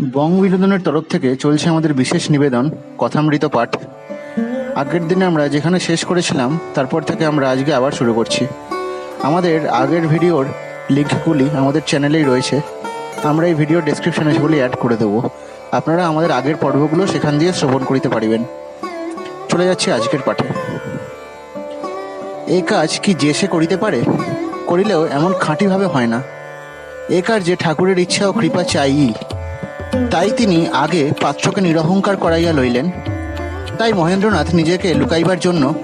বং বিনোদনের তরফ থেকে চলছে আমাদের বিশেষ নিবেদন, কথামৃত পাঠ। আগের দিনে আমরা যেখানে শেষ করেছিলাম, তারপর থেকে আমরা আজকে আবার শুরু করছি। আমাদের আগের ভিডিওর লিঙ্কগুলি আমাদের চ্যানেলেই রয়েছে। আমরা এই ভিডিও ডেসক্রিপশনে সেগুলি অ্যাড করে দেবো। আপনারা আমাদের আগের পর্বগুলো সেখান দিয়ে শ্রবণ করিতে পারিবেন। চলে যাচ্ছে আজকের পাঠে। এ কাজ কি যে সে করিতে পারে? করিলেও এমন খাঁটিভাবে হয় না। এ কার্যে ঠাকুরের ইচ্ছা ও কৃপা চাইই তাই তিনি আগে পাত্রকে নিরহংকার করাইয়া লইলেন। তাই মহেন্দ্রনাথ নিজেকে লুকাইবার জন্য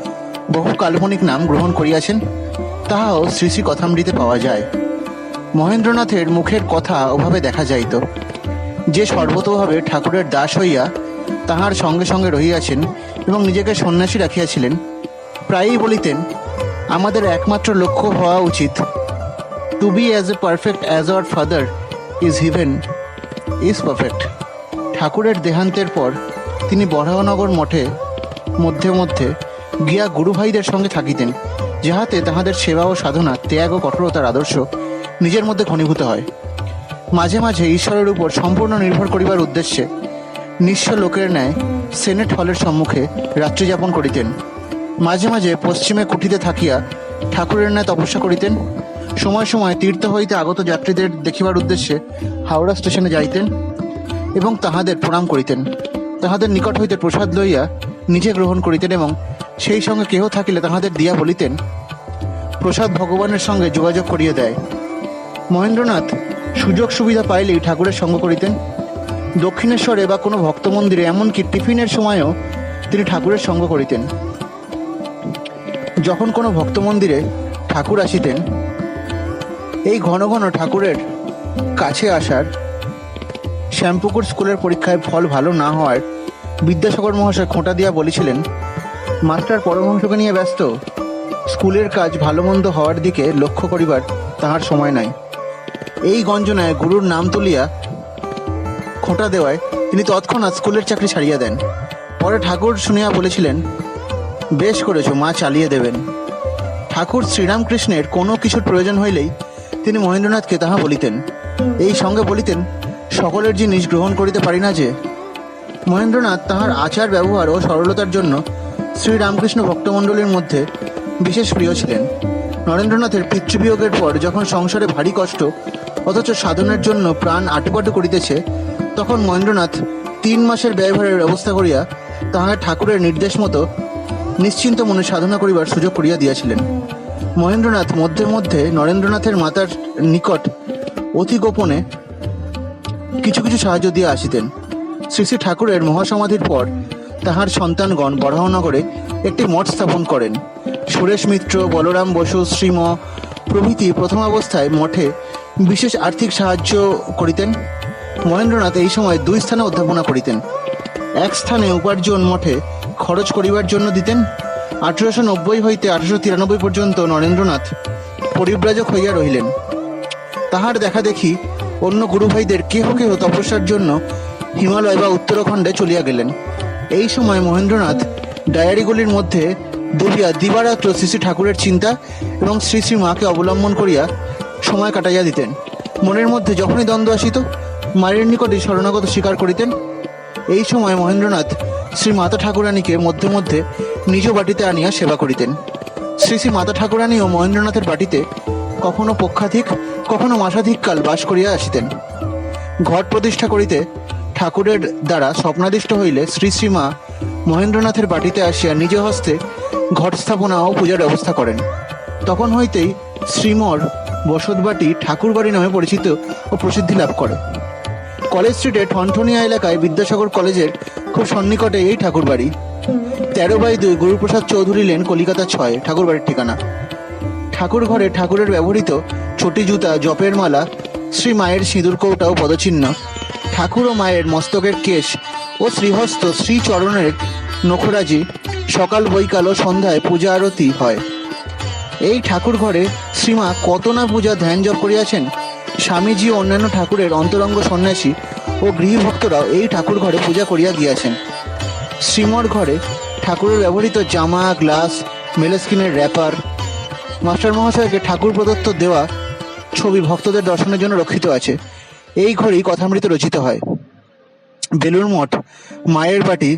বহু কাল্পনিক নাম গ্রহণ করিয়াছেন, তাহাও শ্রী শ্রী কথামৃতে পাওয়া যায়। মহেন্দ্রনাথের মুখের কথা ওভাবে দেখা যাইত। যে সর্বতভাবে ঠাকুরের দাস হইয়া তাহার সঙ্গে সঙ্গে রহিয়াছেন এবং নিজেকে সন্ন্যাসী রাখিয়াছিলেন, প্রায়ই বলিতেন, আমাদের একমাত্র লক্ষ্য হওয়া উচিত। To be as a perfect as our father is heaven is perfect ঠাকুরের দেহান্তের পর তিনি বরাহনগর মঠে মধ্যে মধ্যে গিয়া গুরুভাইদের সঙ্গে থাকিতেন, যাহাতে তাহাদের সেবা ও সাধনা, ত্যাগ ও কঠোরতার আদর্শ নিজের মধ্যে ঘনীভূত হয়। মাঝে মাঝে ঈশ্বরের উপর সম্পূর্ণ নির্ভর করিবার উদ্দেশ্যে নিঃস্ব লোকের ন্যায় সেনেট হলের সম্মুখে রাত্রিযাপন করিতেন। মাঝে মাঝে পশ্চিমে কুঠিতে থাকিয়া ঠাকুরের ন্যায় তপস্যা করিতেন সময় সময় তীর্থ হইতে আগত যাত্রীদের দেখিবার উদ্দেশ্যে হাওড়া স্টেশনে যাইতেন এবং তাহাদের প্রণাম করিতেন। তাহাদের নিকট হইতে প্রসাদ লইয়া নিজে গ্রহণ করিতেন এবং সেই সঙ্গে কেহ থাকিলে তাহাদের দিয়া বলিতেন, প্রসাদ ভগবানের সঙ্গে যোগাযোগ করিয়ে দেয়। মহেন্দ্রনাথ সুযোগ সুবিধা পাইলেই ঠাকুরের সঙ্গ করিতেন। দক্ষিণেশ্বরে বা কোনো ভক্ত মন্দিরে এমনকি টিফিনের সময়ও তিনি ঠাকুরের সঙ্গ করিতেন। যখন কোনো ভক্ত মন্দিরে ঠাকুর আসিতেন এই ঘন ঘন ঠাকুরের কাছে আসার শ্যামপুকুর স্কুলের পরীক্ষায় ফল ভালো না হওয়ার বিদ্যাসাগর মহাশয় খোঁটা দিয়া বলেছিলেন, মাস্টার পরমহংসকে নিয়ে ব্যস্ত। স্কুলের কাজ ভালো মন্দ হওয়ার দিকে লক্ষ্য করিবার তাহার সময় নাই। এই গঞ্জনায় গুরুর নাম তুলিয়া খোঁটা দেওয়ায় তিনি তৎক্ষণাৎ স্কুলের চাকরি ছাড়িয়া দেন। পরে ঠাকুর শুনিয়া বলেছিলেন, বেশ করেছ, মা চালিয়ে দেবেন। ঠাকুর শ্রীরামকৃষ্ণের কোনো কিছুর প্রয়োজন হইলেই তিনি মহেন্দ্রনাথকে তাহা বলিতেন। এই সঙ্গে বলিতেন, সকলের জিনিস গ্রহণ করিতে পারি না যে। মহেন্দ্রনাথ তাহার আচার ব্যবহার ও সরলতার জন্য শ্রীরামকৃষ্ণ ভক্তমণ্ডলীর মধ্যে বিশেষ প্রিয় ছিলেন। নরেন্দ্রনাথের পিতৃবিয়োগের পর যখন সংসারে ভারী কষ্ট, অথচ সাধনের জন্য প্রাণ আটুপাটু করিতেছে, তখন মহেন্দ্রনাথ তিন মাসের ব্যয়ভারের ব্যবস্থা করিয়া তাহার ঠাকুরের নির্দেশ মতো নিশ্চিন্ত মনে সাধনা করিবার সুযোগ করিয়া দিয়াছিলেন। মহেন্দ্রনাথ মধ্যে মধ্যে নরেন্দ্রনাথের মাতার নিকট অতি গোপনে কিছু কিছু সাহায্য দিয়ে আসিতেন। শ্রী শ্রী ঠাকুরের মহাসমাধির পর তাহার সন্তানগণ বরাহনগরে একটি মঠ স্থাপন করেন। সুরেশ মিত্র, বলরাম বসু, শ্রীম প্রভৃতি প্রথম অবস্থায় মঠে বিশেষ আর্থিক সাহায্য করিতেন। মহেন্দ্রনাথ এই সময় দুই স্থানে অধ্যাপনা করিতেন। এক স্থানে উপার্জন মঠে খরচ করিবার জন্য দিতেন আঠেরোশো নব্বই হইতে আঠারোশো তিরানব্বই পর্যন্ত নরেন্দ্রনাথ পরিব্রাজক হইয়া রহিলেন। তাহার দেখা দেখি অন্য গুরুভাইদের কেহ কেহ তপস্যার জন্য হিমালয় বা উত্তরাখণ্ডে চলিয়া গেলেন। এই সময় মহেন্দ্রনাথ ডায়েরিগুলির মধ্যে দুলিয়া দিবারাত্র শ্রী শ্রী ঠাকুরের চিন্তা এবং শ্রী শ্রী মাকে অবলম্বন করিয়া সময় কাটাইয়া দিতেন। মনের মধ্যে যখনই দ্বন্দ্ব আসিত, মায়ের নিকটে শরণাগত স্বীকার করিতেন। এই সময় মহেন্দ্রনাথ শ্রী মাতা ঠাকুরানীকে মধ্যে মধ্যে নিজ বাটিতে আনিয়া সেবা করিতেন। শ্রী শ্রী মাতা ঠাকুরানী ও মহেন্দ্রনাথের বাটিতে কখনো পক্ষাধিক, কখনো মাসাধিক কাল বাস করিয়া আসিতেন। ঘট প্রতিষ্ঠা করিতে ঠাকুরের দ্বারা স্বপ্নাদিষ্ট হইলে শ্রী শ্রীমা মহেন্দ্রনাথের বাটিতে আসিয়া নিজ হস্তে ঘট স্থাপনা ও পূজার ব্যবস্থা করেন। তখন হইতেই শ্রীমর বসতবাটি ঠাকুরবাড়ি নামে পরিচিত ও প্রসিদ্ধি লাভ করে। কলেজ স্ট্রিটে ঠনঠনিয়া এলাকায় বিদ্যাসাগর কলেজের খুব সন্নিকটে এই ঠাকুরবাড়ি। তেরো বাই দুই গুরুপ্রসাদ চৌধুরী লেন, কলিকাতা ছয়, ঠাকুরবাড়ির ঠিকানা। ঠাকুর ঘরে ঠাকুরের ব্যবহৃত ছোটি জুতা, জপের মালা, শ্রী মায়ের সিঁদুর কৌটা ও পদচিহ্ন, ঠাকুর ও মায়ের মস্তকের কেশ ও শ্রীহস্ত শ্রীচরণের নখরাজি সকাল বৈকাল ও সন্ধ্যায় পূজা আরতি হয়। এই ঠাকুর ঘরে শ্রীমা কত না পূজা ধ্যান জপ করিয়াছেন? স্বামীজি ও অন্যান্য ঠাকুরের অন্তরঙ্গ সন্ন্যাসী ও গৃহভক্তরাও এই ঠাকুর ঘরে পূজা করিয়া গিয়াছেন। শ্রীমর ঘরে ঠাকুরের ব্যবহৃত জামা, গ্লাস, মেলেস্কিনের র্যাপার মাস্টার মহাশয়কে ঠাকুর প্রদত্ত দেওয়া ছবি ভক্তদের দর্শনের জন্য রক্ষিত আছে। এই ঘরেই কথামৃত রচিত হয়। বেলুর মঠ, মায়ের বাটি,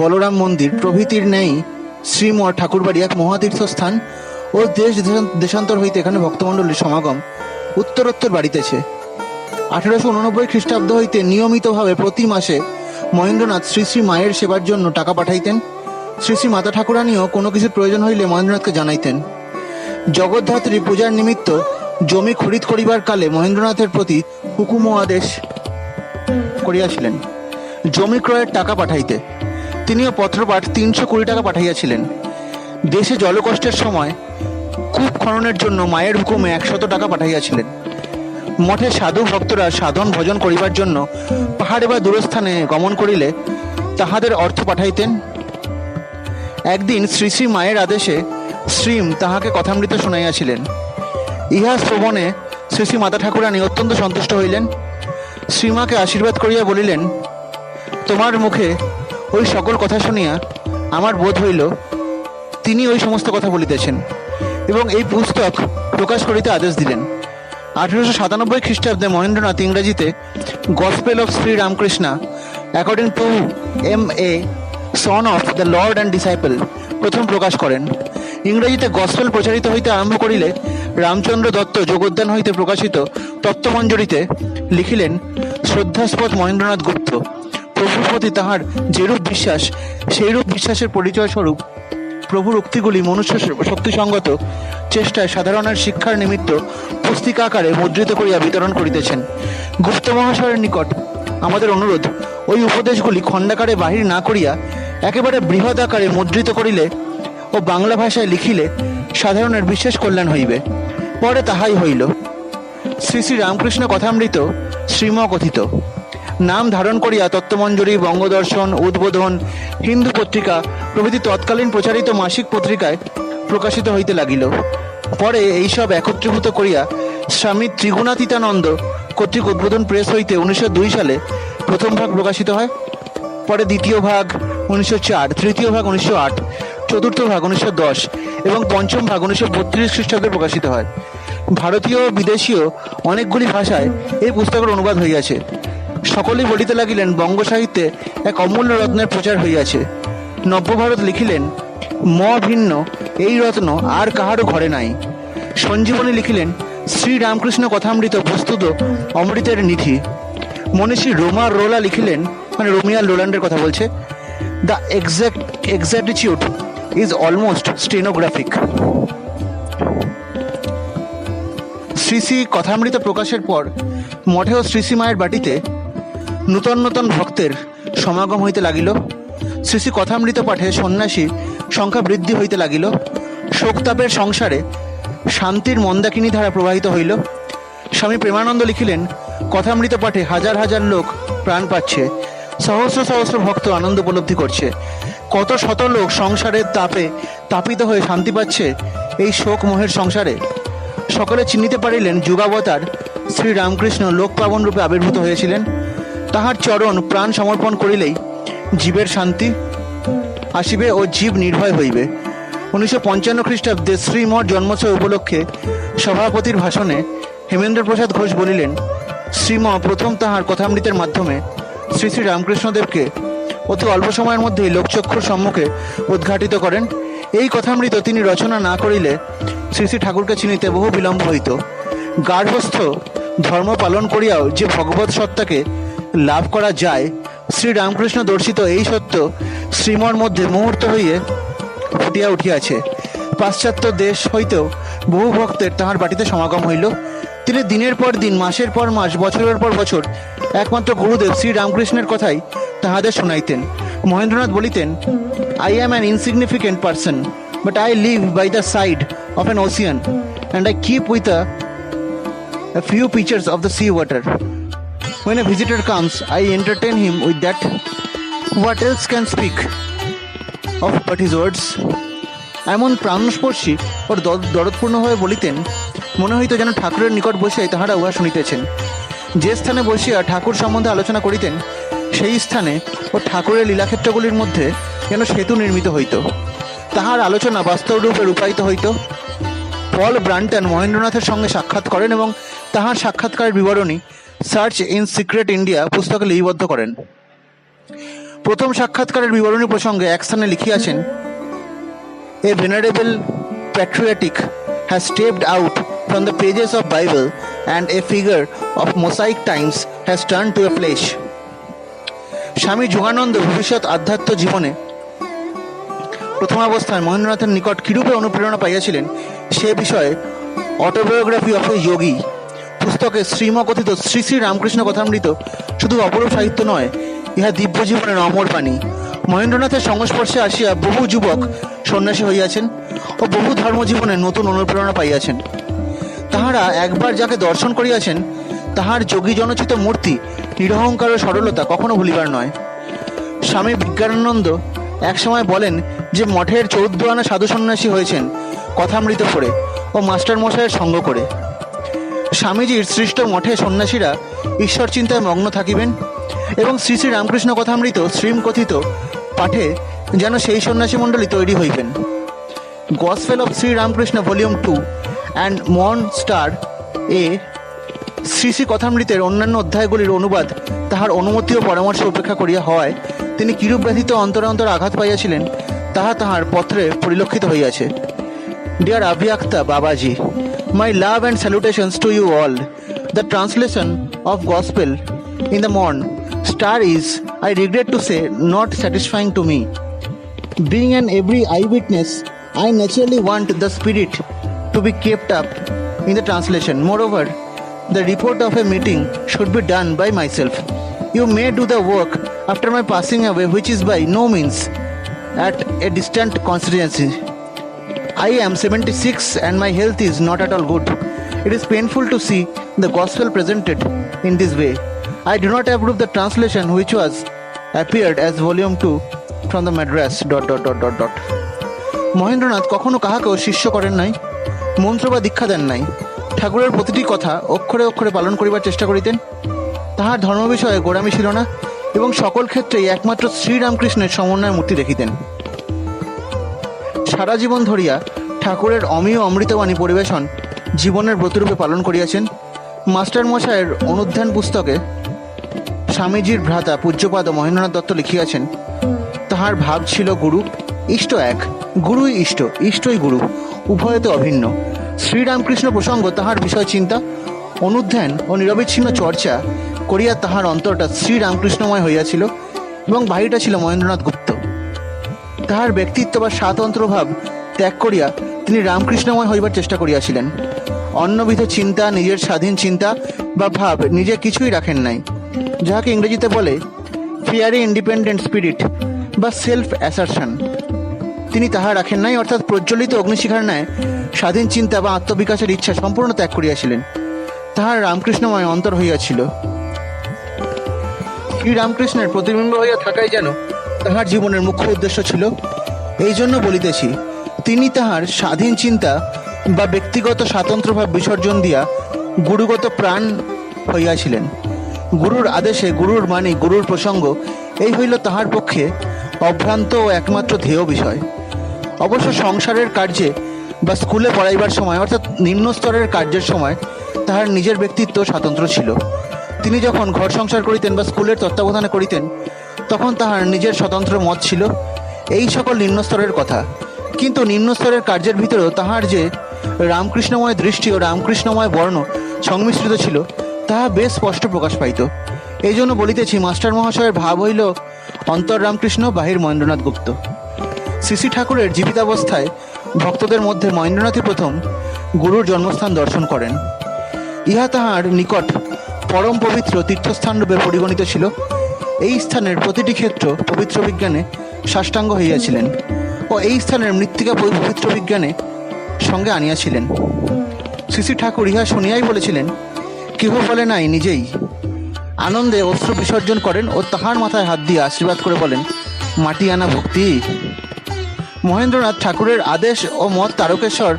বলরাম মন্দির, প্রভৃতির ন্যায় শ্রীমঠ ঠাকুরবাড়ি এক মহাতীর্থস্থান ও দেশ দেশান্তর হইতে এখানে ভক্তমণ্ডলীর সমাগম উত্তরোত্তর বাড়িতেছে। আঠেরোশো উননব্বই খ্রিস্টাব্দ হইতে নিয়মিতভাবে প্রতি মাসে মহেন্দ্রনাথ শ্রী শ্রী মায়ের সেবার জন্য টাকা পাঠাইতেন। শ্রী শ্রী মাতা ঠাকুরানীও কোনো কিছুর প্রয়োজন হইলে মহেন্দ্রনাথকে জানাইতেন। জগদ্ধাত্রী পূজার নিমিত্ত জমি খরিদ করিবার কালে মহেন্দ্রনাথের প্রতি হুকুম আদেশ করিয়াছিলেন। জমি ক্রয়ের টাকা পাঠাইতে। তিনিও পত্রপাঠ তিনশো কুড়ি টাকা পাঠাইয়াছিলেন। দেশে জলকষ্টের সময় কূপ খননের জন্য মায়ের হুকুমে একশত টাকা পাঠাইয়াছিলেন। মঠে সাধু ভক্তরা সাধন ভজন করিবার জন্য পাহাড়ে বা দূরস্থানে গমন করিলে তাহাদের অর্থ পাঠাইতেন। একদিন শ্রী শ্রী মায়ের আদেশে শ্রীম তাহাকে কথামৃত শুনাইয়াছিলেন। ইহা শ্রবণে শ্রী শ্রী মাতা ঠাকুরানী অত্যন্ত সন্তুষ্ট হইলেন। শ্রীমাকে আশীর্বাদ করিয়া বলিলেন, তোমার মুখে ওই সকল কথা শুনিয়া আমার বোধ হইল তিনি ওই সমস্ত কথা বলিতেছেন এবং এই পুস্তক প্রকাশ করিতে আদেশ দিলেন। আঠেরোশো সাতানব্বই খ্রিস্টাব্দে মহেন্দ্রনাথ ইংরেজিতে gospel of Shri Ramakrishna according to M A son of the lord and disciple প্রথম প্রকাশ করেন। ইংরেজিতে গসপেল প্রচারিত হইতে আরম্ভ করিলে রামচন্দ্র দত্ত যোগোদ্যান হইতে প্রকাশিত তত্ত্বমঞ্জরিতে লিখিলেন, শ্রদ্ধাস্পদ মহেন্দ্রনাথ গুপ্ত প্রভুর প্রতি তাহার যেরূপ বিশ্বাস, সেইরূপ বিশ্বাসের পরিচয় স্বরূপ প্রভুর উক্তিগুলি মনুষ্য শক্তিসঙ্গত চেষ্টায় সাধারণের শিক্ষার নিমিত্ত পুস্তিকা আকারে মুদ্রিত করিয়া বিতরণ করিতেছেন। গুপ্ত মহাশয়ের নিকট আমাদের অনুরোধ, ওই উপদেশগুলি খণ্ডাকারে বাহির না করিয়া একেবারে বৃহৎ আকারে মুদ্রিত করিলে ও বাংলা ভাষায় লিখিলে সাধারণের বিশেষ কল্যাণ হইবে। পরে তাহাই হইল। শ্রী শ্রী রামকৃষ্ণ কথামৃত শ্রীম কথিত নাম ধারণ করিয়া তত্ত্বমঞ্জরি, বঙ্গদর্শন, উদ্বোধন, হিন্দু পত্রিকা প্রভৃতি তৎকালীন প্রচারিত মাসিক পত্রিকায় প্রকাশিত হইতে লাগিল। পরে এইসব একত্রীভূত করিয়া স্বামী ত্রিগুণাতীতানন্দ কর্তৃক উদ্বোধন প্রেস হইতে উনিশশো দুই সালে প্রথম ভাগ প্রকাশিত হয়। পরে দ্বিতীয় ভাগ উনিশশো চার, তৃতীয় ভাগ উনিশশো আট, চতুর্থ ভাগ উনিশশো দশ এবং পঞ্চম ভাগ উনিশশো বত্রিশ খ্রিস্টাব্দে প্রকাশিত হয়। ভারতীয় ও বিদেশীয় অনেকগুলি ভাষায় এই পুস্তকের অনুবাদ হইয়াছে। সকলেই বলিতে লাগিলেন বঙ্গ সাহিত্যে এক অমূল্য রত্নের প্রচার হইয়াছে। নব্যভারত লিখিলেন, ম ভিন্ন, এই রত্ন আর কাহারও ঘরে নাই। সঞ্জীবনী লিখিলেন শ্রী রামকৃষ্ণ কথামৃত প্রস্তুত অমৃতের নিধি। মনীষী রোমা রোলা লিখিলেন মানে রোমিয়া লোল্যান্ডের কথা বলছে, the exact exactitude is almost stenographic. Shri Shri Kathamrita প্রকাশের পর, মঠেও শ্রী শ্রী মায়ের বাটিতে নূতন নূতন ভক্তের সমাগম হইতে লাগিল। শ্রী শ্রী কথামৃত পাঠে সন্ন্যাসী সংখ্যা বৃদ্ধি হইতে লাগিল। শোকতাপের সংসারে শান্তির মন্দাকিনী ধারা প্রবাহিত হইল। স্বামী প্রেমানন্দ লিখিলেন, কথামৃত পাঠে হাজার হাজার লোক প্রাণ পাচ্ছে। সহস্র সহস্র ভক্ত আনন্দ উপলব্ধি করছে। কত শত লোক সংসারের তাপে তাপিত হয়ে শান্তি পাচ্ছে এই শোক মোহের সংসারে। সকলে চিহ্নিতে পারিলেন যুগাবতার শ্রী রামকৃষ্ণ লোক পাবন রূপে আবির্ভূত হয়েছিলেন। তাহার চরণ প্রাণ সমর্পণ করিলেই জীবের শান্তি আসিবে ও জীব নির্ভয় হইবে। উনিশশো পঞ্চান্ন খ্রিস্টাব্দে শ্রীমঠ জন্মোৎসব উপলক্ষে সভাপতির ভাষণে হেমেন্দ্র প্রসাদ ঘোষ বলিলেন, শ্রীম, প্রথম তাহার কথামৃতের মাধ্যমে শ্রী শ্রী রামকৃষ্ণদেবকে অতি অল্প সময়ের মধ্যেই লোকচক্ষুর সম্মুখে উদ্ঘাটিত করেন। এই কথামৃত তিনি রচনা না করিলে শ্রী শ্রী ঠাকুরকে চিনিতে বহু বিলম্ব হইত। গার্হস্থ ধর্ম পালন করিয়াও যে ভগবত সত্তাকে লাভ করা যায় শ্রী রামকৃষ্ণ দর্শিত এই সত্য শ্রীমর মধ্যে মুহূর্ত হইয়ে ফুটিয়া উঠিয়াছে। পাশ্চাত্য দেশ হইতেও বহু ভক্তের তাহার বাটিতে সমাগম হইল। তিনি দিনের পর দিন, মাসের পর মাস, বছরের পর বছর একমাত্র গুরুদেব শ্রী রামকৃষ্ণের কথাই তাহাদের শোনাইতেন। Mahendranath বলিতেন I am an insignificant person but I live by the side of an ocean and I keep with a few few of of sea water. When a visitor comes, I entertain him with that. What else can speak of but his words? এমন প্রাণস্পর্শী ও দর- দরদপূর্ণভাবে বলিতেন মনে হইত যেন ঠাকুরের নিকট বসিয়াই তাহারা উহা শুনিতেছেন যে স্থানে বসিয়া ঠাকুর সম্বন্ধে আলোচনা করিতেন সেই স্থানে ও ঠাকুরের লীলাক্ষেত্রগুলির মধ্যে যেন সেতু নির্মিত হইত তাহার আলোচনা বাস্তবরূপে রূপায়িত হইত পল ব্রান্টন মহেন্দ্রনাথের সঙ্গে সাক্ষাৎ করেন এবং তাহার সাক্ষাৎকারের বিবরণী সার্চ ইন সিক্রেট ইন্ডিয়া পুস্তকে লিপিবদ্ধ করেন প্রথম সাক্ষাৎকারের বিবরণী প্রসঙ্গে এক স্থানে লিখিয়াছেন a venerable patriotic has stepped out from the pages of Bible and a figure of Mosaic times has turned to a flesh. স্বামী যোগানন্দ ভবিষ্যৎ আধ্যাত্ম জীবনে প্রথমাবস্থায় মহেন্দ্রনাথের নিকট কিরূপে অনুপ্রেরণা পাইয়াছিলেন, সে বিষয়ে অটোবায়োগ্রাফি অফ এ যোগী পুস্তকে শ্রীমকথিত শ্রী শ্রী রামকৃষ্ণ কথামৃত, শুধু অপরূপ সাহিত্য নয়, ইহা দিব্য জীবনের অমর বাণী। মহেন্দ্রনাথের সংস্পর্শে আসিয়া বহু যুবক সন্ন্যাসী হইয়াছেন ও বহু ধর্মজীবনে নতুন অনুপ্রেরণা পাইয়াছেন। তাহারা একবার যাকে দর্শন করিয়াছেন, তাহার যোগী জনচিত মূর্তি, নিরহংকার ও সরলতা কখনো ভুলিবার নয়। স্বামী বিজ্ঞানানন্দ একসময় বলেন যে মঠের চৌদ্দ আনা সাধু সন্ন্যাসী হয়েছেন, কথামৃত পড়ে ও মাস্টার মশাইয়ের সঙ্গ করে। স্বামীজির সৃষ্ট মঠে সন্ন্যাসীরা ঈশ্বর চিন্তায় মগ্ন থাকিবেন এবং শ্রী শ্রী রামকৃষ্ণ কথামৃত শ্রীম কথিত পাঠে যেন সেই সন্ন্যাসী মণ্ডলী তৈরি হইবেন। Gospel of Shri Ramakrishna volume two and mourn স্টার এ শ্রী শ্রী কথামৃতের অন্যান্য অধ্যায়গুলির অনুবাদ তাহার অনুমতি ও পরামর্শ উপেক্ষা করিয়া হওয়ায় তিনি কিরূপ ব্যথিত অন্তরে অন্তর আঘাত পাইয়াছিলেন তাহা তাহার পত্রে পরিলক্ষিত হইয়াছে। Dear Abhyakta Babaji, my love and salutations to you all. The translation of Gospel in the morn star is, I regret to say, not satisfying to me. Being an every eyewitness, I naturally want the spirit to be kept up in the translation. Moreover, the report of a meeting should be done by myself. You may do the work after my passing away, which is by no means at a distant constituency. I am 76 and my health is not at all good. It is painful to see the gospel presented in this way. I do not approve the translation which was appeared as volume 2 from the Madras. Dot, dot, dot, dot, dot. Mahendranath কখনো কাহাকেও শিষ্য করেন নাই মন্ত্র বা দীক্ষা দেন নাই ঠাকুরের প্রতিটি কথা অক্ষরে অক্ষরে পালন করিবার চেষ্টা করিতেন তাহার ধর্ম বিষয়ে গোড়ামি ছিল না এবং সকল ক্ষেত্রেই একমাত্র শ্রীরামকৃষ্ণের সমন্বয় মূর্তি দেখিতেন সারা জীবন ধরিয়া ঠাকুরের অমীয় অমৃতবাণী পরিবেশন জীবনের ব্রতরূপে পালন করিয়াছেন মাস্টার মশাইয়ের অনুধ্যান পুস্তকে স্বামীজির ভ্রাতা পূজ্যপাদ মহেন্দ্রনাথ দত্ত লিখিয়াছেন, তাহার ভাব ছিল গুরু, ইষ্ট এক। গুরুই ইষ্ট, ইষ্টই গুরু, উভয়তে অভিন্ন। শ্রীরামকৃষ্ণ প্রসঙ্গ তাহার বিষয় চিন্তা, অনুধ্যান ও নিরবিচ্ছিন্ন চর্চা করিয়া তাহার অন্তরটা শ্রীরামকৃষ্ণময় হইয়াছিল এবং বাহিরটা ছিল মহেন্দ্রনাথ গুপ্ত। তাহার ব্যক্তিত্ব বা স্বাতন্ত্রভাব ত্যাগ করিয়া তিনি রামকৃষ্ণময় হইবার চেষ্টা করিয়াছিলেন। অন্যবিধ চিন্তা, নিজের স্বাধীন চিন্তা বা ভাব নিজে কিছুই রাখেন নাই। যাহাকে ইংরেজিতে বলে ফিয়ারি ইন্ডিপেন্ডেন্ট স্পিরিট বা সেলফ অ্যাসারশন তিনি তাহা রাখেন নাই, অর্থাৎ প্রজ্বলিত অগ্নিশিখার ন্যায় স্বাধীন চিন্তা বা আত্মবিকাশের ইচ্ছা সম্পূর্ণ ত্যাগ করিয়াছিলেন। তাহার রামকৃষ্ণময় অন্তর হইয়াছিল। শ্রী রামকৃষ্ণের প্রতিবিম্ব হইয়া থাকাই যেন তাহার জীবনের মুখ্য উদ্দেশ্য ছিল। এই জন্য বলিতেছি, তিনি তাহার স্বাধীন চিন্তা বা ব্যক্তিগত স্বাতন্ত্র্যভাব বিসর্জন দিয়া গুরুগত প্রাণ হইয়াছিলেন। গুরুর আদেশে গুরুর মানে গুরুর প্রসঙ্গ, এই হইল তাহার পক্ষে অভ্রান্ত ও একমাত্র ধ্যেয় বিষয়। অবশ্য সংসারের কার্যে বা স্কুলে পড়াইবার সময়, অর্থাৎ নিম্ন স্তরের কার্যের সময়, তাহার নিজের ব্যক্তিত্ব স্বাতন্ত্র ছিল। তিনি যখন ঘর সংসার করিতেন বা স্কুলের তত্ত্বাবধানে করিতেন তখন তাহার নিজের স্বতন্ত্র মত ছিল। এই সকল নিম্নস্তরের কথা। কিন্তু নিম্নস্তরের কার্যের ভিতরেও তাহার যে রামকৃষ্ণময় দৃষ্টি ও রামকৃষ্ণময় বর্ণ সংমিশ্রিত ছিল, তাহা বেশ স্পষ্ট প্রকাশ পাইত। এই জন্য বলিতেছি, মাস্টার মহাশয়ের ভাব হইল অন্তর রামকৃষ্ণ, বাহির মহেন্দ্রনাথ গুপ্ত। শ্রী ঠাকুরের জীবিতাবস্থায় ভক্তদের মধ্যে মহেন্দ্রনাথই প্রথম গুরুর জন্মস্থান দর্শন করেন। ইহা তাহার নিকট পরম পবিত্র তীর্থস্থান রূপে পরিগণিত ছিল। এই স্থানের প্রতিটি ক্ষেত্র পবিত্র বিজ্ঞানে সাষ্টাঙ্গ হইয়াছিলেন ও এই স্থানের মৃত্তিকা পবিত্র বিজ্ঞানে সঙ্গে আনিয়াছিলেন। শ্রী ঠাকুর ইহা শুনিয়াই বলেছিলেন, কেহ বলে নাই নিজেই? আনন্দে অস্ত্র বিসর্জন করেন ও তাহার মাথায় হাত দিয়ে আশীর্বাদ করে বলেন, মাটি আনা ভক্তি? মহেন্দ্রনাথ ঠাকুরের আদেশ ও মত তারকেশ্বর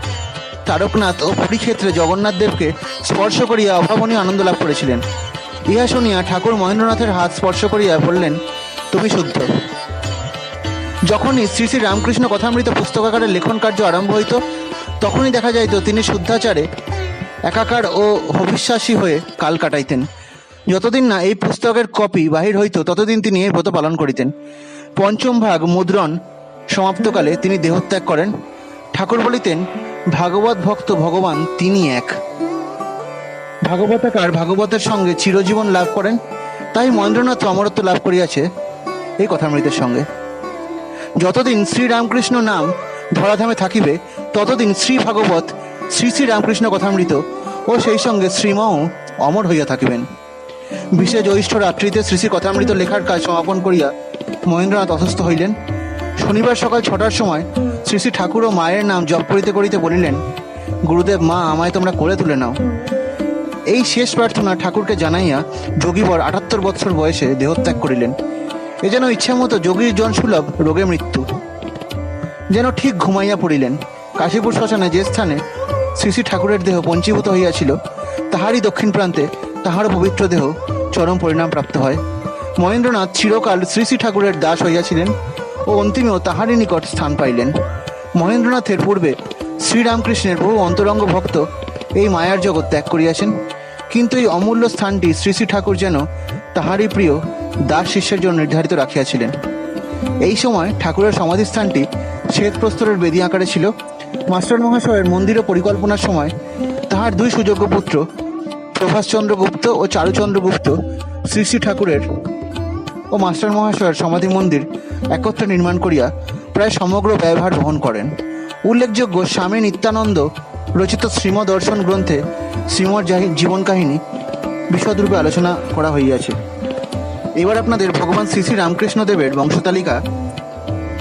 তারকনাথ ও পুরীক্ষেত্রে জগন্নাথ দেবকে স্পর্শ করিয়া অভাবনীয় আনন্দ লাভ করেছিলেন। ইহা শুনিয়া ঠাকুর মহেন্দ্রনাথের হাত স্পর্শ করিয়া বললেন, তুমি শুদ্ধ। যখনই শ্রী শ্রী রামকৃষ্ণ কথামৃত পুস্তকাকারে লেখন কার্য আরম্ভ হইত, তখনই দেখা যাইত তিনি শুদ্ধাচারে একাকার ও হবিশ্বাসী হয়ে কাল কাটাইতেন। যতদিন না এই পুস্তকের কপি বাহির হইত, ততদিন তিনি এই ব্রত পালন করিতেন। পঞ্চম ভাগ মুদ্রণ সমাপ্তকালে তিনি দেহত্যাগ করেন। ঠাকুর বলিতেন, ভাগবত ভক্ত ভগবান তিনি এক। ভাগবতাকার ভাগবতের সঙ্গে চিরজীবন লাভ করেন, তাই মহেন্দ্রনাথ অমরত্ব লাভ করিয়াছে এই কথামৃতের সঙ্গে। যতদিন শ্রীরামকৃষ্ণ নাম ধরাধামে থাকিবে, ততদিন শ্রী ভাগবত শ্রী শ্রী রামকৃষ্ণ কথামৃত ও সেই সঙ্গে শ্রীমও অমর হইয়া থাকিবেন। বিশেষ জ্যৈষ্ঠ রাত্রিতে শ্রী শ্রী কথামৃত লেখার কাজ সমাপন করিয়া মহেন্দ্রনাথ অসুস্থ হইলেন। শনিবার সকাল ছটার সময় শ্রী শ্রী ঠাকুর ও মায়ের নাম জপ করিতে করিতে বলিলেন, গুরুদেব, মা, আমায় তোমরা করে তুলে নাও। এই শেষ প্রার্থনা ঠাকুরকে জানাইয়া যোগীবর আটাত্তর বৎসর বয়সে দেহত্যাগ করিলেন। এ যেন ইচ্ছামতো যোগীর জনসুলভ রোগে মৃত্যু। যেন ঠিক ঘুমাইয়া পড়িলেন। কাশীপুর শ্মশানে যে স্থানে শ্রী শ্রী ঠাকুরের দেহ পঞ্চীভূত হইয়াছিল, তাহারই দক্ষিণ প্রান্তে তাহার পবিত্র দেহ চরম পরিণাম প্রাপ্ত হয়। মহেন্দ্রনাথ চিরকাল শ্রী শ্রী ঠাকুরের দাস হইয়াছিলেন ও অন্তিমেও তাহারই নিকট স্থান পাইলেন। মহেন্দ্রনাথের পূর্বে শ্রীরামকৃষ্ণের বহু অন্তরঙ্গ ভক্ত এই মায়ার জগৎ ত্যাগ করিয়াছেন। কিন্তু এই অমূল্য স্থানটি শ্রী শ্রী ঠাকুর যেন তাহারই প্রিয় দাস শিষ্যের জন্য নির্ধারিত রাখিয়াছিলেন। এই সময় ঠাকুরের সমাধিস্থানটি শ্বেত প্রস্তরের বেদি আকারে ছিল। মাস্টার মহাশয়ের মন্দির পরিকল্পনার সময় তাহার দুই সুযোগ্য পুত্র প্রভাষচন্দ্র গুপ্ত ও চারুচন্দ্র গুপ্ত, শ্রী শ্রী ঠাকুরের ও মাস্টার মহাশয়ের সমাধি মন্দির একত্রে নির্মাণ করিয়া প্রায় সমগ্র ব্যয়ভার বহন করেন। উল্লেখযোগ্য স্বামী নিত্যানন্দ রচিত শ্রীম দর্শন গ্রন্থে শ্রীমর জীবন কাহিনী বিশদরূপে আলোচনা করা হইয়াছে। এবার আপনাদের ভগবান শ্রী শ্রী রামকৃষ্ণ দেবের বংশতালিকা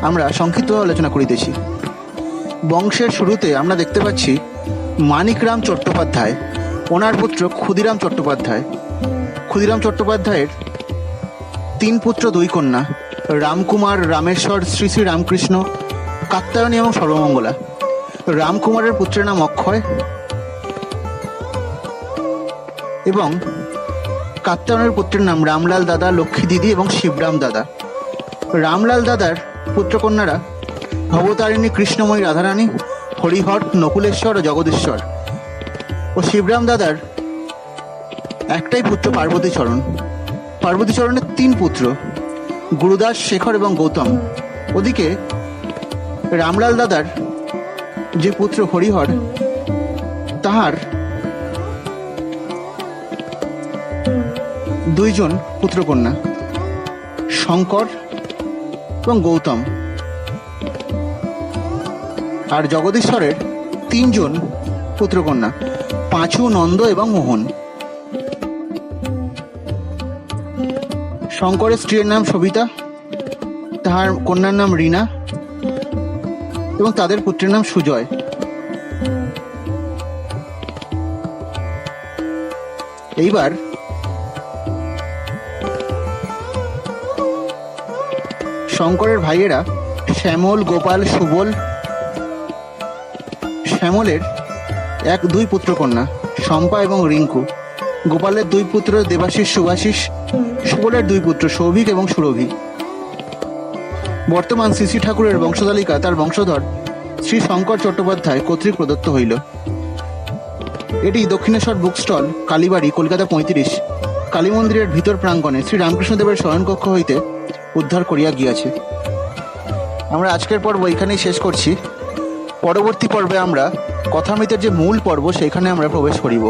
আমরা সংক্ষিপ্ত আলোচনা করিতেছি। বংশের শুরুতে আমরা দেখতে পাচ্ছি মানিকরাম চট্টোপাধ্যায়, ওনার পুত্র ক্ষুদিরাম চট্টোপাধ্যায়। ক্ষুদিরাম চট্টোপাধ্যায়ের তিন পুত্র, দুই কন্যা, রামকুমার, রামেশ্বর, শ্রী শ্রী রামকৃষ্ণ কাত্তায়নী এবং সর্বমঙ্গলা। রামকুমারের পুত্রের নাম অক্ষয় এবং কাত্তায়নের পুত্রের নাম রামলাল দাদা, লক্ষ্মী দিদি এবং শিবরাম দাদা। রামলাল দাদার পুত্রকন্যারা ভবতারিণী কৃষ্ণময়ী রাধারানী, হরিহর, নকুলেশ্বর ও জগদীশ্বর। ও শিবরাম দাদার একটাই পুত্র পার্বতী চরণ। পার্বতী চরণের তিন পুত্র, গুরুদাস, শেখর এবং গৌতম। ওদিকে রামলাল দাদার যে পুত্র হরিহর, তাহার দুইজন পুত্রকন্যা, শঙ্কর এবং গৌতম। আর জগদীশ্বরের তিনজন পুত্রকন্যা, পাঁচু, নন্দ এবং মোহন। শঙ্করের স্ত্রীর নাম সবিতা, তাহার কন্যার নাম রীনা এবং তাদের পুত্রের নাম সুজয়। এইবার শঙ্করের ভাইয়েরা শ্যামল, গোপাল, সুবল শ্যামলের এক দুই পুত্রকন্যা শম্পা এবং রিঙ্কু। গোপালের দুই পুত্র দেবাশিস, সুভাশিস, সুবলের দুই পুত্র সৌভিক এবং সুরভি। বর্তমান শ্রী শ্রী ঠাকুরের বংশতালিকা তার বংশধর শ্রী শঙ্কর চট্টোপাধ্যায় কর্তৃক প্রদত্ত হইল। এটি দক্ষিণেশ্বর বুক স্টল কালীবাড়ি, কলকাতা পঁয়ত্রিশ, কালী মন্দিরের ভিতর প্রাঙ্গণে শ্রী রামকৃষ্ণদেবের শয়নকক্ষ হইতে উদ্ধার করিয়া গিয়াছে। আমরা আজকের পর্ব এখানেই শেষ করছি। পরবর্তী পর্বে আমরা কথামৃতের যে মূল পর্ব, সেখানে আমরা প্রবেশ করিব।